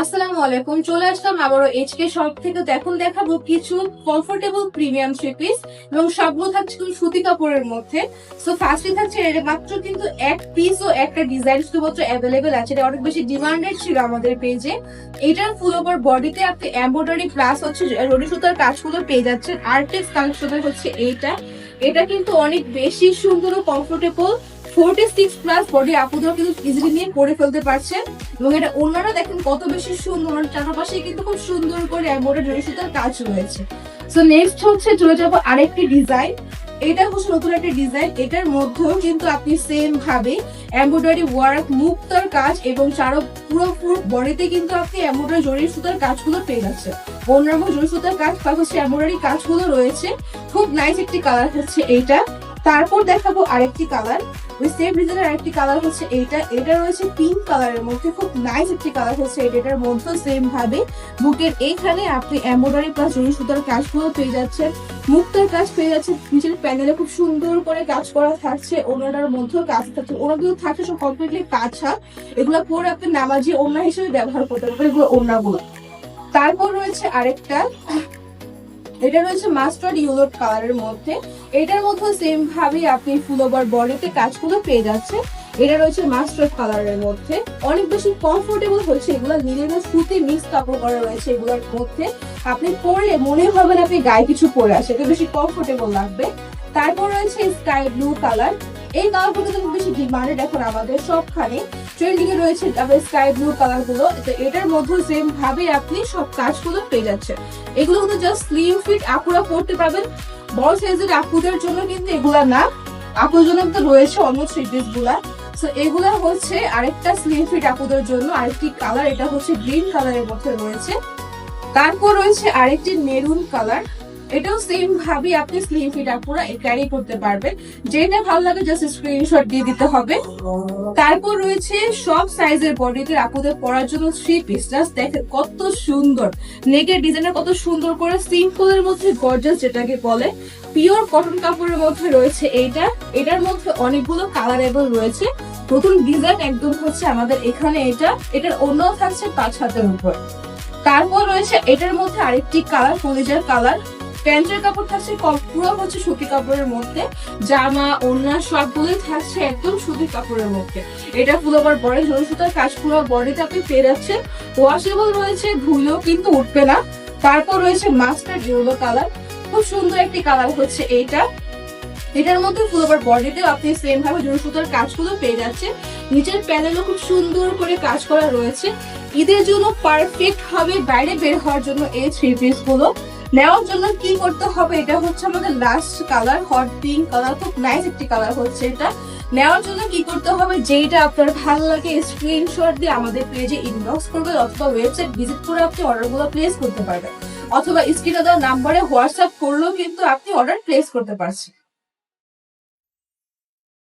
আসসালামু আলাইকুম, চলে আসলাম আবারও এইচকে শপ থেকে। এখন দেখাবো কিছু কমফোর্টেবল প্রিমিয়াম থ্রি পিস এবং সবগুলো থাকছে কিন্তু সুতি কাপড়ের মধ্যে। সো ফার্স্টে থাকছে এর মাত্র কিন্তু এক পিস ও একটা ডিজাইন শুধুমাত্র অ্যাভেলেবেল আছে। এটা অনেক বেশি ডিমান্ডেড ছিল আমাদের পেজে এটার ফুল ওভার বডিতে আপনি এমব্রয়ডারি প্লাস হচ্ছে রনি সুতার কাজগুলো পেয়ে যাচ্ছেন। আর্টেক্স কালেকশনের হচ্ছে এইটা। এটা কিন্তু অনেক বেশি সুন্দর ও comfortable forty six plus body আপুদের কিন্তু ইজিলি নিয়ে পরে ফেলতে পারছেন। এবং এটা অন্যরা দেখেন কত বেশি সুন্দর চারপাশে কিন্তু খুব সুন্দর করে এমব্রয়ডারি সুতার কাজ রয়েছে। সো নেক্সট হচ্ছে চলে যাব আরেকটি ডিজাইন এটা হচ্ছে নতুন একটা ডিজাইন এটার মধ্যেও কিন্তু আপনি সেম ভাবে এমব্রয়ডারি ওয়ার্ক মুক্তার কাজ এবং চারো পুরো পুরো বডিতে কিন্তু আপনি এমব্রয়ডারি জরি সুতার কাজগুলো পেয়ে যাচ্ছে অন্যান্য জরি সুতার কাজ বা হচ্ছে এমব্রয়ডারি কাজগুলো রয়েছে। খুব নাইস একটি কালার হচ্ছে এইটা। তারপর দেখাবো আরেকটি কালার ওই সেম ডিজাইনের আরেকটি কালার হচ্ছে এইটা। এটা রয়েছে পিঙ্ক কালারের মধ্যে। খুব নাইস একটি কালার হচ্ছে এটা এটার মধ্যে সেম ভাবে। বুকের এইখানে আপনি এমব্রয়ডারি প্লাস জরি সুতার কাজগুলো পেয়ে যাচ্ছেন। মুক্তার কাজ পেয়ে যাচ্ছেন। নিচের প্যানেলে খুব সুন্দর করে কাজ করা থাকছে। ওনাটার মধ্যেও কাজ থাকছে। ওনাগুলো থাকছে সব কমপ্লিটলি কাঁচা। এগুলো পরে আপনি নামাজি ওনা হিসেবে ব্যবহার করতে পারবেন। এগুলো ওনাগুলো তারপর রয়েছে আরেকটা। এটা রয়েছে মাস্টার্ড ইউলোট কালারের মধ্যে। এটার মধ্যে সেম ভাবে আপনি ফুল ওভার বডিতে কাজগুলো পেয়ে যাচ্ছে এটা রয়েছে মাস্টার্ড কালারের মধ্যে। অনেক বেশি কমফোর্টেবল হচ্ছে এগুলো। লিনেন সুতি মিক্স কাপড় করা রয়েছে এগুলোর মধ্যে। আপনি পরলে মনে হবে না আপনি গায়ে কিছু পরে আসে এটা বেশি কমফোর্টেবল লাগবে। তারপর রয়েছে স্কাই ব্লু কালার এই কালারগুলো কিন্তু বেশি ডিমান্ডেড এখন আমাদের সবখানে। ট্রেন্ডিং এ রয়েছে তারপরে স্কাই ব্লু কালারগুলো এটার মধ্যে সেম ভাবে আপনি সব কাজগুলো পেয়ে যাচ্ছেন। এগুলো কিন্তু জাস্ট স্লিম ফিট আপুরা পড়তে পারবেন। বড় সাইজের আপুদের জন্য কিন্তু এগুলা না। আপুর জন্য তো রয়েছে অন্য থ্রি পিসগুলা। তো এগুলা হচ্ছে আরেকটা স্লিম ফিট আপুদের জন্য আরেকটি কালার এটা হচ্ছে গ্রিন কালারের মধ্যে রয়েছে। তারপর রয়েছে আরেকটি মেরুন কালার এটাও সেম ভাবে, আপনি স্লিম ফিট আপুরা ক্যারি করতে পারবেন। যেটা ভালো লাগে জাস্ট স্ক্রিনশট দিয়ে দিতে হবে। তারপর রয়েছে সব সাইজের বডিতে আপুদের পরার জন্য থ্রি পিস জাস্ট দেখেন কত সুন্দর। নেকের ডিজাইনের কত সুন্দর করে সিম্পলের মধ্যে গর্জাস যেটাকে বলে। পিওর কটন কাপড়ের মধ্যে রয়েছে এইটা। এটার মধ্যে অনেকগুলো কালার কালারেবল রয়েছে। নতুন ডিজাইন একদম হচ্ছে আমাদের এখানে এটা। এটার অন্য থাকছে পাঁচ হাতের উপর। তারপর রয়েছে এটার মধ্যে আরেকটি কালার কলিজার কালার প্যান্টের কাপড় থাকছে পুরো হচ্ছে সুতি কাপড়ের মধ্যে। জামা, ওড়না সবগুলোই থাকছে একদম সুতি কাপড়ের মধ্যে। এটা পুরো আবার বডি, ঝুল সুতার কাজ পুরো বডিতে আপনি পেয়ে যাচ্ছেন। ওয়াশেবল রয়েছে, ধুলেও কিন্তু উঠবে না। তারপর রয়েছে মাস্টার ইয়েলো কালার। খুব সুন্দর একটি কালার হচ্ছে এইটা। এটার মধ্যে ফুল ওভার বডিতেও আপনি সেম ভাবে জুড়ে সুতার কাজগুলো পেয়ে যাচ্ছেন। নিচের প্যানেলও খুব সুন্দর করে কাজ করা রয়েছে। ঈদের জন্য পারফেক্ট হবে বাইরে বের হওয়ার জন্য এই থ্রি পিসগুলো। নেওয়ার জন্য কি করতে হবে? এটা হচ্ছে আমাদের last colour hot pink colour খুব নাইস একটি কালার হচ্ছে এটা। নেওয়ার জন্য কি করতে হবে? যেটা আপনার ভালো লাগে স্ক্রিনশট দিয়ে আমাদের পেজে ইনবক্স করবেন অথবা ওয়েবসাইট ভিজিট করে আপনি অর্ডারগুলো প্লেস করতে পারবেন। অথবা স্ক্রিনে দেওয়া নাম্বারে হোয়াটসঅ্যাপ করলেও কিন্তু আপনি অর্ডার প্লেস করতে পারছেন।